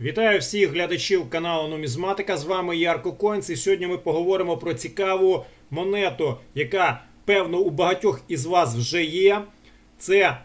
Вітаю всіх глядачів каналу Нумізматика. З вами Ярко Койнц. І сьогодні ми поговоримо про цікаву монету, яка, певно, у багатьох із вас вже є. Це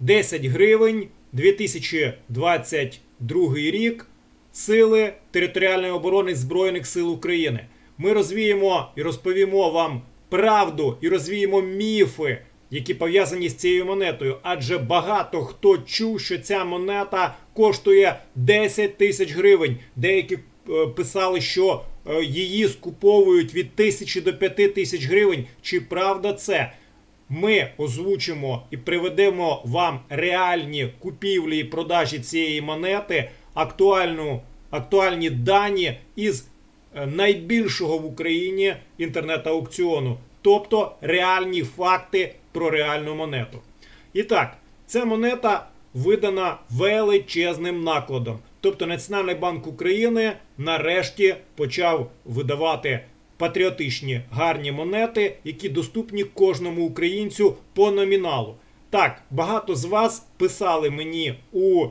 10 гривень 2022 рік. Сили територіальної оборони Збройних сил України. Ми розвіємо і розповімо вам правду і розвіємо міфи, які пов'язані з цією монетою. Адже багато хто чув, що ця монета коштує 10 тисяч гривень. Деякі е, писали, що е, її скуповують від тисячі до п'яти тисяч гривень. Чи правда це? Ми озвучимо і приведемо вам реальні купівлі і продажі цієї монети, актуальну, актуальні дані із е, найбільшого в Україні інтернет-аукціону, тобто реальні факти про реальну монету. І так, ця монета видана величезним накладом. Тобто Національний банк України нарешті почав видавати патріотичні гарні монети, які доступні кожному українцю по номіналу. Так, багато з вас писали мені у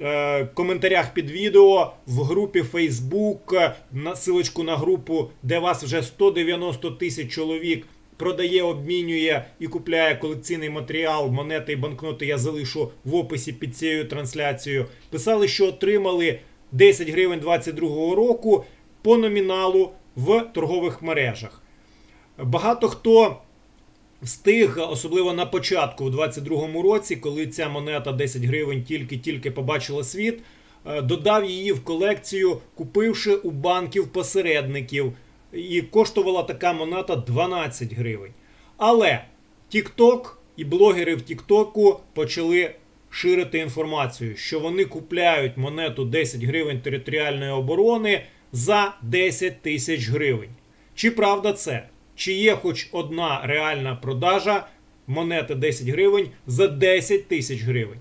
е, коментарях під відео в групі Facebook, на силочку на групу, де вас вже 190 тисяч чоловік продає, обмінює і купляє колекційний матеріал, монети і банкноти. Я залишу в описі під цією трансляцією. Писали, що отримали 10 гривень 22 року по номіналу в торгових мережах. Багато хто встиг, особливо на початку, у 22-му році, коли ця монета 10 гривень тільки-тільки побачила світ, е, додав її в колекцію, купивши у банків посередників. І коштувала така монета 12 гривень. Але TikTok і блогери в Тіктоку почали ширити інформацію, що вони купляють монету 10 гривень територіальної оборони за 10 тисяч гривень. Чи правда це? Чи є хоч одна реальна продажа монети 10 гривень за 10 тисяч гривень?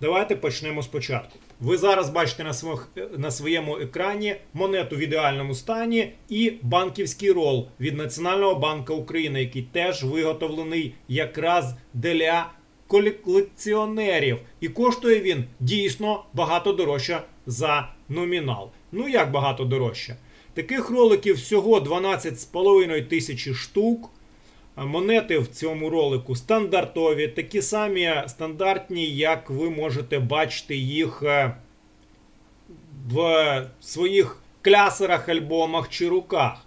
Давайте почнемо спочатку. Ви зараз бачите на, своїх, на своєму екрані монету в ідеальному стані і банківський рол від Національного банку України, який теж виготовлений якраз для колекціонерів. І коштує він дійсно багато дорожче за номінал. Ну як багато дорожче? Таких роликів всього 12,5 тисячі штук. Монети в цьому ролику стандартові, такі самі стандартні, як ви можете бачити їх е, в своїх клясерах, альбомах чи руках.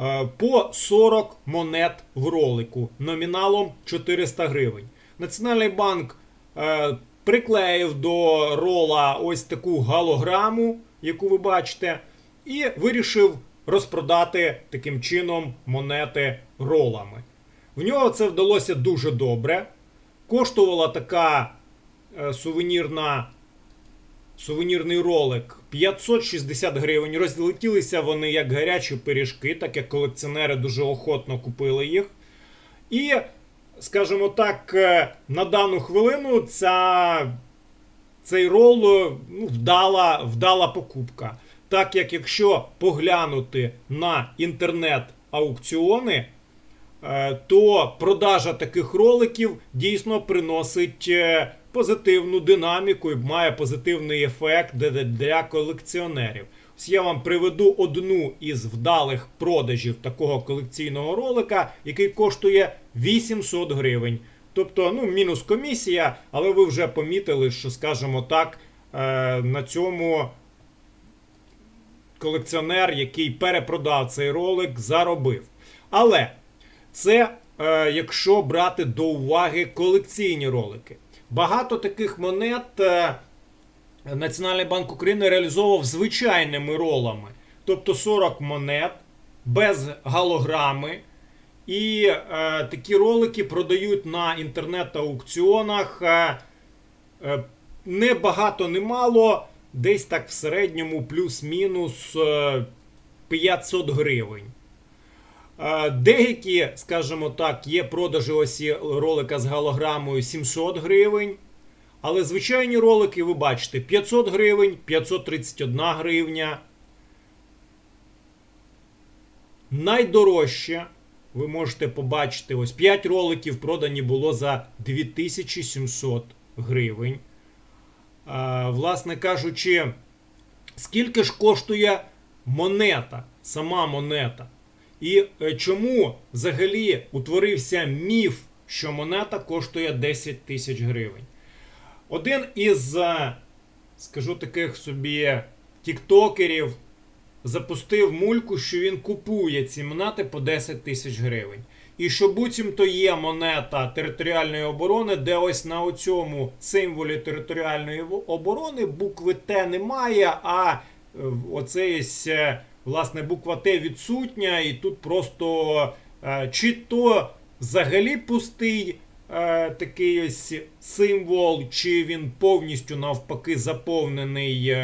Е, По 40 монет в ролику номіналом 400 гривень. Національний банк е, приклеїв до рола ось таку галограму, яку ви бачите, і вирішив розпродати таким чином монети ролами. В нього це вдалося дуже добре. Коштувала така е, сувенірна, сувенірний ролик 560 гривень. Розлетілися вони як гарячі пиріжки, так як колекціонери дуже охотно купили їх. І, скажімо так, е, на дану хвилину ця, цей рол е, ну, вдала, вдала покупка. Так як якщо поглянути на інтернет-аукціони, е, то продажа таких роликів дійсно приносить е, позитивну динаміку і має позитивний ефект для- колекціонерів. Ось я вам приведу одну із вдалих продажів такого колекційного ролика, який коштує 800 гривень. Тобто, ну, мінус комісія, але ви вже помітили, що, скажімо так, е, на цьому колекціонер, який перепродав цей ролик, заробив. Але це е, якщо брати до уваги колекційні ролики. Багато таких монет е, Національний банк України реалізовував звичайними ролами. Тобто 40 монет без галограми. І е, такі ролики продають на інтернет-аукціонах е, е, не багато, не мало, десь так в середньому плюс-мінус е, 500 гривень. Е, Деякі, скажімо так, є продажі ось ролика з голограмою 700 гривень. Але звичайні ролики, ви бачите, 500 гривень, 531 гривня. Найдорожче ви можете побачити, ось 5 роликів продані було за 2700 гривень. Власне кажучи, Скільки ж коштує монета, сама монета? І е, чому взагалі утворився міф, що монета коштує 10 тисяч гривень? Один із, е, скажу таких собі, тіктокерів запустив мульку, що він купує ці монети по 10 тисяч гривень. І що буцімто є монета територіальної оборони, де ось на оцьому символі територіальної оборони букви Т немає, а е, оце е, власне буква Т відсутня, і тут просто е, чи то взагалі пустий такий ось символ, чи він повністю навпаки заповнений.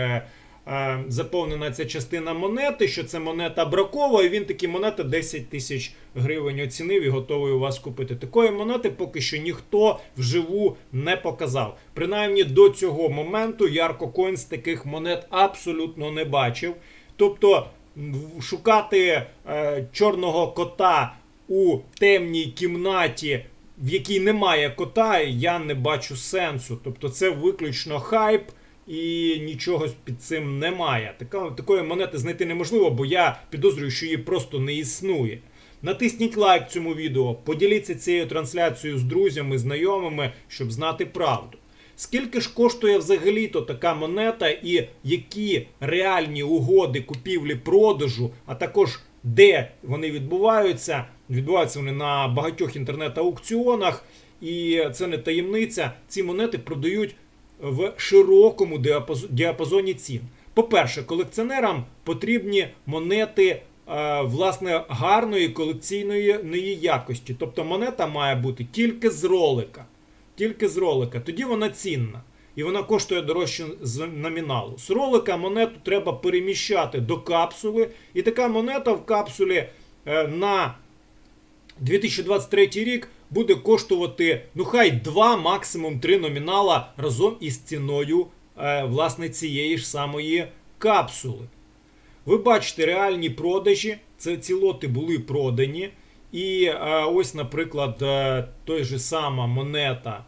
Е, Заповнена ця частина монети, що це монета бракова, і він такі монети 10 тисяч гривень оцінив і готовий у вас купити. Такої монети поки що ніхто вживу не показав. Принаймні до цього моменту Ярко Coins таких монет абсолютно не бачив. Тобто шукати е, чорного кота у темній кімнаті, в якій немає кота, я не бачу сенсу. Тобто це виключно хайп. І нічого під цим немає. Така, такої монети знайти неможливо, бо я підозрюю, що її просто не існує. Натисніть лайк цьому відео, поділіться цією трансляцією з друзями, знайомими, щоб знати правду. Скільки ж коштує взагалі-то така монета, і які реальні угоди купівлі-продажу, а також де вони відбуваються? Відбуваються вони на багатьох інтернет-аукціонах, і це не таємниця. Ці монети продають в широкому діапазоні цін. По-перше, колекціонерам потрібні монети е, власне гарної колекційної якості. Тобто монета має бути тільки з ролика. Тільки з ролика. Тоді вона цінна. І вона коштує дорожче з номіналу. З ролика монету треба переміщати до капсули. І така монета в капсулі е, на 2023 рік буде коштувати, ну хай 2, максимум 3 номінала разом із ціною е, власне цієї ж самої капсули. Ви бачите реальні продажі, це ці лоти були продані. І е, ось, наприклад, е, той же сама монета,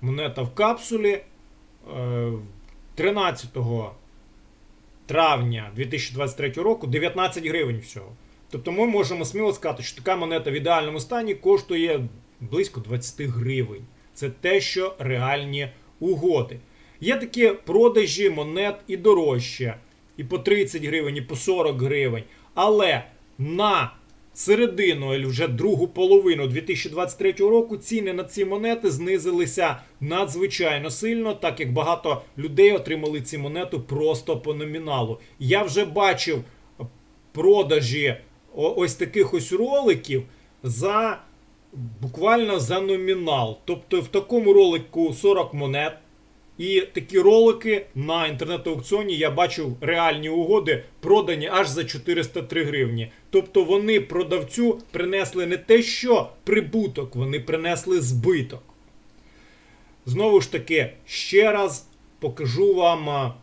монета в капсулі е, 13 травня 2023 року 19 гривень всього. Тобто ми можемо сміло сказати, що така монета в ідеальному стані коштує близько 20 гривень. Це те, що реальні угоди. Є такі продажі монет і дорожче, і по 30 гривень, і по 40 гривень. Але на середину, вже другу половину 2023 року ціни на ці монети знизилися надзвичайно сильно, так як багато людей отримали ці монети просто по номіналу. Я вже бачив продажі ось таких ось роликів за буквально за номінал. Тобто в такому ролику 40 монет. І такі ролики на інтернет-аукціоні я бачив реальні угоди, продані аж за 403 гривні. Тобто вони продавцю принесли не те, що прибуток, вони принесли збиток. Знову ж таки, ще раз покажу вам,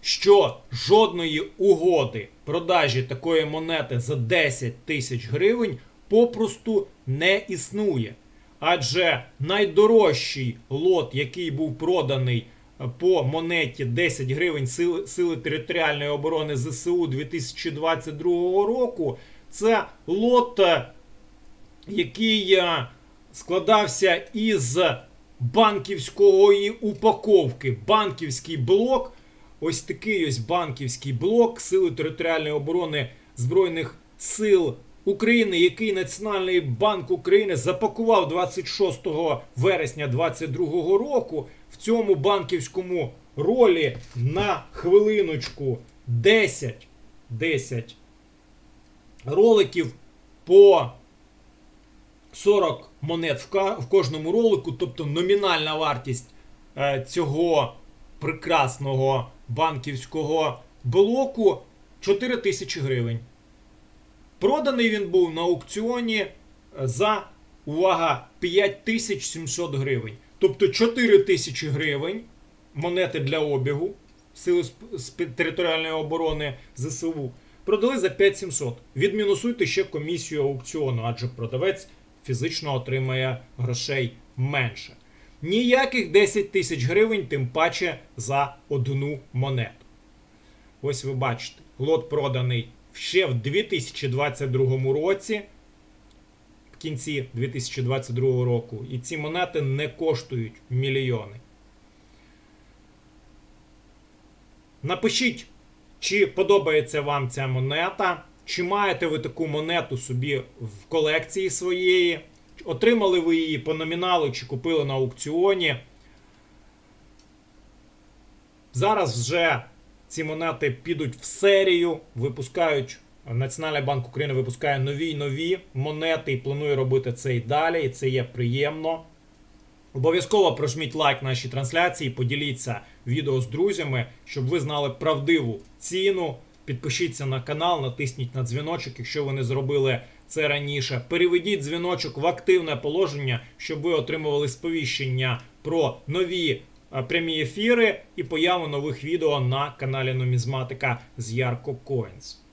що жодної угоди продажі такої монети за 10 тисяч гривень попросту не існує. Адже найдорожчий лот, який був проданий е, по монеті 10 гривень Сили, Сили територіальної оборони ЗСУ 2022 року, це лот, е, який е, складався із банківської упаковки. Банківський блок. Ось такий ось банківський блок Сили територіальної оборони Збройних сил України, який Національний банк України запакував 26 вересня 2022 року. В цьому банківському ролі на хвилиночку 10, 10 роликів по 40 монет в, кожному ролику, тобто номінальна вартість е, цього прекрасного банківського блоку 4 тисячі гривень. Проданий він був на аукціоні е, за увага 5700 гривень. Тобто 4 тисячі гривень монети для обігу Сили територіальної оборони ЗСУ продали за 5700. Відмінусуйте ще комісію аукціону, адже продавець фізично отримає грошей менше. Ніяких 10 тисяч гривень, тим паче за одну монету. ось ви бачите, лот проданий ще в 2022 році, в кінці 2022 року, і ці монети не коштують мільйони. Напишіть, чи подобається вам ця монета, чи маєте ви таку монету собі в колекції своєї, отримали ви її по номіналу, чи купили на аукціоні. Зараз вже ці монети підуть в серію, випускають. Національний банк України випускає нові й нові монети і планує робити це і далі, і це є приємно. Обов'язково прожміть лайк нашій трансляції, поділіться відео з друзями, щоб ви знали правдиву ціну. Підпишіться на канал, натисніть на дзвіночок, якщо ви не зробили це раніше. Переведіть дзвіночок в активне положення, щоб ви отримували сповіщення про нові прямі ефіри і появу нових відео на каналі Нумізматика з Ярко Coins.